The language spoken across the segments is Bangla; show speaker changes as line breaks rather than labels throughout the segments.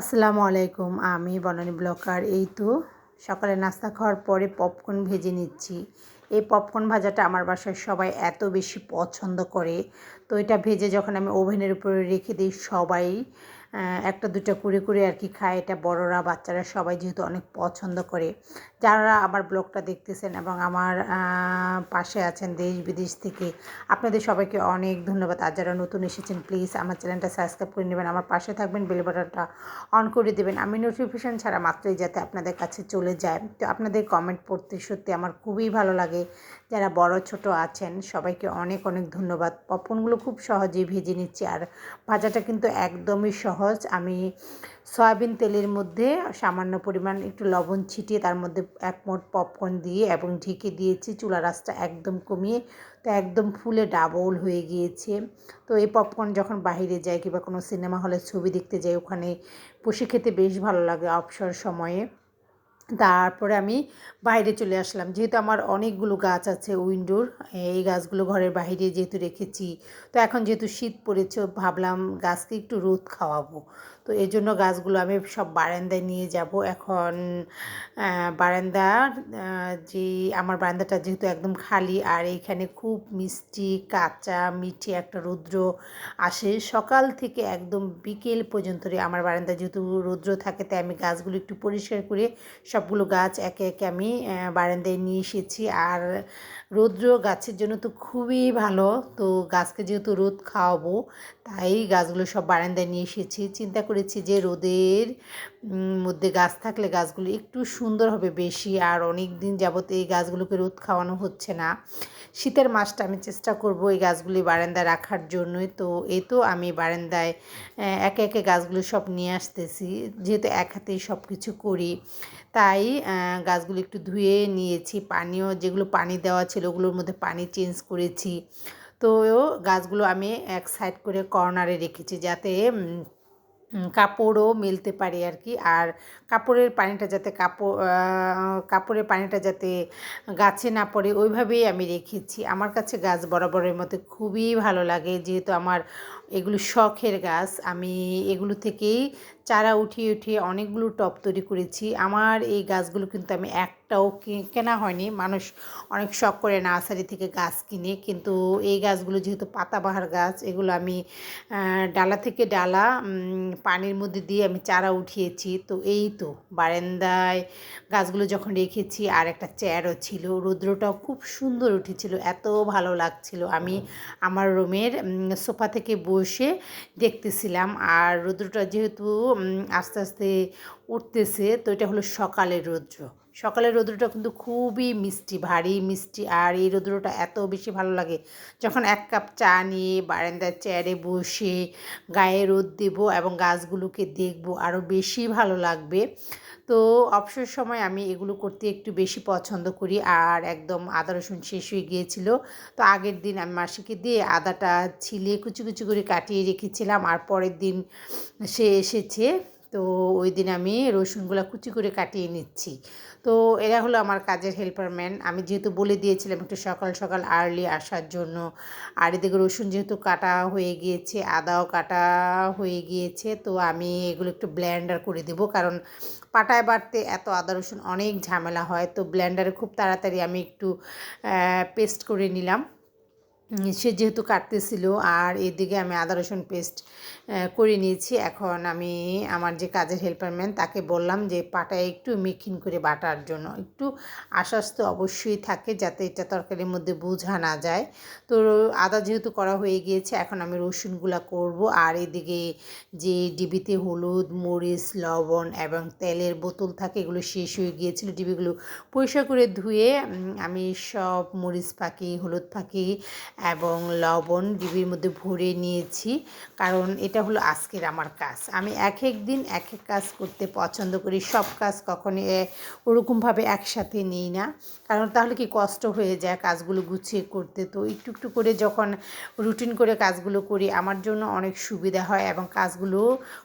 আসসালামু আলাইকুম, আমি বনানী ব্লকার। এই তো সকালে নাস্তা খাওয়ার পরে পপকর্ন ভেজে নিচ্ছি। এই পপকর্ন ভাজাটা আমার বাসায় সবাই এত বেশি পছন্দ করে। তো এটা ভেজে যখন আমি ওভেনের উপরে রেখে দিই, সবাই একটা দুটো করে করে আর কি খায়। এটা বড়রা, বাচ্চারা সবাই যেহেতু অনেক পছন্দ করে। যারা আমার ব্লগটা দেখতেছেন এবং আমার পাশে আছেন দেশ বিদেশ থেকে, আপনাদের সবাইকে অনেক ধন্যবাদ। আর যারা নতুন এসেছেন প্লিজ আমার চ্যানেলটা সাবস্ক্রাইব করে নেবেন, আমার পাশে থাকবেন বেল বাটনটা অন করে দেবেন। আমি নোটিফিকেশান ছাড়া মাত্রই যাতে আপনাদের কাছে চলে যায়। তো আপনাদের কমেন্ট পড়তে, সত্যি আমার খুবই ভালো লাগে। যারা বড়, ছোট আছেন, সবাইকে অনেক অনেক ধন্যবাদ। পপনগুলো খুব সহজেই ভেজে নিচ্ছি। আর ভাজাটা কিন্তু একদমই সহজ আমি সয়াবিন তেলের মধ্যে সামান্য পরিমাণ একটু লবণ ছিটিয়ে তার মধ্যে এক মোট পপকর্ন দিয়ে এবং ঢেকে দিয়েছি। চুলা রাসটা একদম কমিয়ে, তো একদম ফুলে ডাবল হয়ে গিয়েছে। তো এই পপকর্ন যখন বাহিরে যায় কিংবা কোনো সিনেমা হলে ছবি দেখতে যাই, ওখানে বসে খেতে বেশ ভালো লাগে অবসর সময়ে। তারপরে আমি বাইরে চলে আসলাম। যেহেতু আমার অনেকগুলো গাছ আছে উইন্ডোর, এই গাছগুলো ঘরের বাইরে যেহেতু রেখেছি, তো এখন যেহেতু শীত পড়েছে, ভাবলাম গাছকে একটু রোদ খাওয়াবো। তো এই জন্য গাছগুলো আমি সব বারান্দায় নিয়ে যাব। এখন বারান্দা যে আমার বারান্দাটা যেহেতু একদম খালি, আর এইখানে খুব মিষ্টি, কাঁচা, মিঠি একটা রৌদ্র আসে। সকাল থেকে একদম বিকেল পর্যন্ত আমার বারান্দায় যেহেতু রৌদ্র থাকে, তাই আমি গাছগুলো একটু পরিষ্কার করে সবগুলো গাছ একে একে আমি বারান্দায় নিয়ে এসেছি। আর রৌদ্র গাছের জন্য তো খুবই ভালো। তো গাছকে যেহেতু রোদ খাওয়াবো, তাই গাছগুলো সব বারান্দায় নিয়ে এসেছি। চিন্তা করেছি যে রোদের মধ্যে গাছ থাকলে গাছগুলো একটু সুন্দর হবে বেশি, আর অনেক দিন যাবত এই গাছগুলোকে রোদ খাওয়ানো হচ্ছে না। শীতের মাসটা আমি চেষ্টা করব এই গাছগুলি বারান্দায় রাখার জন্যই। তো এই তো আমি বারান্দায় একে একে গাছগুলো সব নিয়ে আসতেছি। যেহেতু এক হাতেই সব কিছু করি, তাই গাছগুলো একটু ধুয়ে নিয়েছি। পানিও যেগুলো পানি দেওয়া ছিল ওগুলোর মধ্যে পানি চেঞ্জ করেছি। তো গাছগুলো আমি এক সাইড করে কর্নারে রেখেছি যাতে কাপড়ও মেলতে পারি আর কি। আর কাপড়ের পানিটা যাতে কাপড় কাপড়ের পানিটা যাতে গাছে না পড়ে, ওইভাবেই আমি রেখেছি। আমার কাছে গাছ বরাবরের মতো খুবই ভালো লাগে। যেহেতু আমার এগুলো শখের গাছ, আমি এগুলো থেকেই চারা উঠিয়ে উঠিয়ে অনেকগুলো টপ তৈরি করেছি। আমার এই গাছগুলো কিন্তু আমি একটাও কেনা হয়নি। মানুষ অনেক শখ করে নার্সারি থেকে গাছ কিনে, কিন্তু এই গাছগুলো যেহেতু পাতাবাহার গাছ, এগুলো আমি ডালা থেকে ডালা পানির মধ্যে দিয়ে আমি চারা উঠিয়েছি। তো এই তো বারান্দায় গাছগুলো যখন রেখেছি, আর একটা চেয়ারও ছিল। রৌদ্রটাও খুব সুন্দর উঠেছিল, এত ভালো লাগছিল। আমি আমার রুমের সোফা থেকে বসে দেখতেছিলাম, আর রৌদ্রটা যেহেতু আস্তে আস্তে উঠতেছে, তো এটা হলো সকালের রৌদ্র। সকালের রৌদ্রটা কিন্তু খুবই মিষ্টি, ভারী মিষ্টি। আর এই রৌদ্রটা এত বেশি ভালো লাগে যখন এক কাপ চা নিয়ে বারান্দার চেয়ারে বসে গায়ে রোদ দেবো এবং গাছগুলোকে দেখব আরও বেশি ভালো লাগবে। তো অবসর সময় আমি এগুলো করতে একটু বেশি পছন্দ করি। আর একদম আদা রসুন শেষ হয়ে গিয়েছিল। তো আগের দিন আমি মাসিকে দিয়ে আদাটা ছিলে কুচি কুচি করে কাটিয়ে রেখেছিলাম। আর পরের দিন সে এসেছে। তো ওই দিন আমি রসুনগুলো কুচি করে কাটিয়ে নিচ্ছি। তো এরা হলো আমার কাজের হেল্পার ম্যান আমি যেহেতু বলে দিয়েছিলাম একটু সকাল সকাল আর্লি আসার জন্য। আর এদিকে রসুন যেহেতু কাটা হয়ে গিয়েছে, আদাও কাটা হয়ে গিয়েছে, তো আমি এগুলো একটু ব্ল্যান্ডার করে দেবো। কারণ পাটায় বাড়তে এত আদা, রসুন অনেক ঝামেলা হয়, তো ব্ল্যান্ডারে খুব তাড়াতাড়ি আমি একটু পেস্ট করে নিলাম। সে যেহেতু কাটতেছিল আর এদিকে আমি আদা, রসুন পেস্ট করে নিয়েছি। এখন আমি আমার যে কাজের হেল্পারম্যান তাকে বললাম যে পাটায় একটু মেখিন করে বাটার জন্য। একটু আশ্বাস তো অবশ্যই থাকে যাতে এটা তরকারির মধ্যে বোঝা না যায়। তো আদা যেহেতু করা হয়ে গিয়েছে, এখন আমি রসুনগুলা করব। আর এদিকে যে ডিবিতে হলুদ, মরিচ, লবণ এবং তেলের বোতল থাকে, এগুলো শেষ হয়ে গিয়েছিল। ডিবিগুলো পরিষ্কার করে ধুয়ে আমি সব মরিচ পাখি হলুদ পাখি এবং লবণ ডিবির মধ্যে ভরে নিয়েছি। কারণ এটা হলো আজকের আমার কাজ। আমি এক এক দিন এক এক কাজ করতে পছন্দ করি। সব কাজ কখনই ওরকমভাবে একসাথে নিই না। কারণ তাহলে কি কষ্ট হয়ে যায় কাজগুলো গুছিয়ে করতে। তো একটু একটু করে যখন রুটিন করে কাজগুলো করি, আমার জন্য অনেক সুবিধা হয় এবং কাজগুলো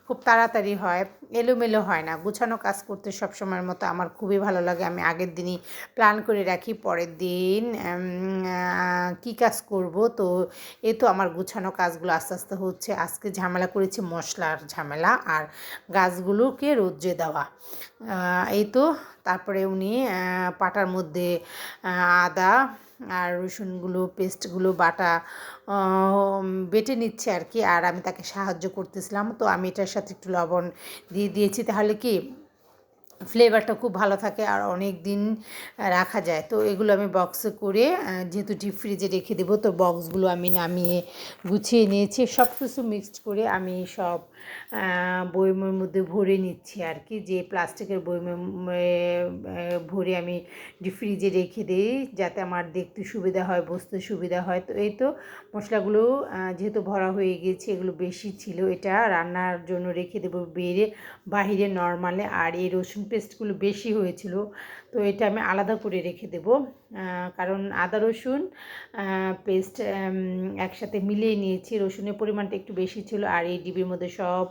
খুব তাড়াতাড়ি হয়। এলোমেলো হয় না। গুছানো কাজ করতে সবসময়ের মতো আমার খুবই ভালো লাগে। আমি আগের দিনই প্ল্যান করে রাখি, পরের দিন কি কাজ করব? তো এই তো আমার গুছানো কাজগুলো আস্তে আস্তে হচ্ছে। আজকে ঝামেলা করেছি মশলার ঝামেলা আর গাছগুলোকে রোদ্রে দেওয়া। এই তো, তারপরে উনি পাটার মধ্যে আদা আর রসুনগুলো, পেস্টগুলো, বাটা বেটে নিচ্ছে আর কি। আর আমি তাকে সাহায্য করতেছিলাম। তো আমি এটার সাথে একটু লবণ দিয়ে দিয়েছি। তাহলে কি ফ্লেভারটা খুব ভালো থাকে আর অনেক দিন রাখা যায়। তো এগুলো আমি বক্সে করে যেহেতু ডিপ ফ্রিজে রেখে দেবো তো বক্সগুলো আমি নামিয়ে গুছিয়ে নিয়েছি। সব কিছু মিক্সড করে আমি সব আহ, বয়মের মধ্যে ভরে নিচ্ছি আর কি। যে প্লাস্টিকের বয়মে ভরে আমি ডিপ ফ্রিজে রেখে দিই যাতে আমার দেখতে সুবিধা হয় বসতে সুবিধা হয়। তো এই তো মশলাগুলো যেহেতু ভরা হয়ে গেছে এগুলো বেশি ছিল। এটা রান্নার জন্য রেখে দেবো বেড়ে বাহিরে নর্মালে আর এই রসুন পেস্টগুলো বেশি হয়েছিল, তো এটা আমি আলাদা করে রেখে দেব। কারণ আদা, রসুন পেস্ট একসাথে মিলিয়ে নিয়েছি। রসুনের পরিমাণটা একটু বেশি ছিল আর এই ডিবির মধ্যে সব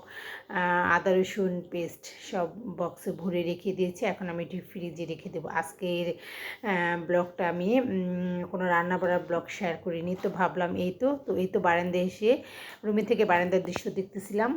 আদা, রসুন, পেস্ট সব বক্সে ভরে রেখে দিয়েছি। এখন আমি ডিপ ফ্রিজে রেখে দেবো। আজকের ব্লগটা আমি কোনো রান্না বাড়ার ব্লগ শেয়ার করিনি। তো ভাবলাম এই তো তো এই তো বারান্দায় এসে রুমে থেকে বারান্দার দৃশ্য দেখতেছিলাম।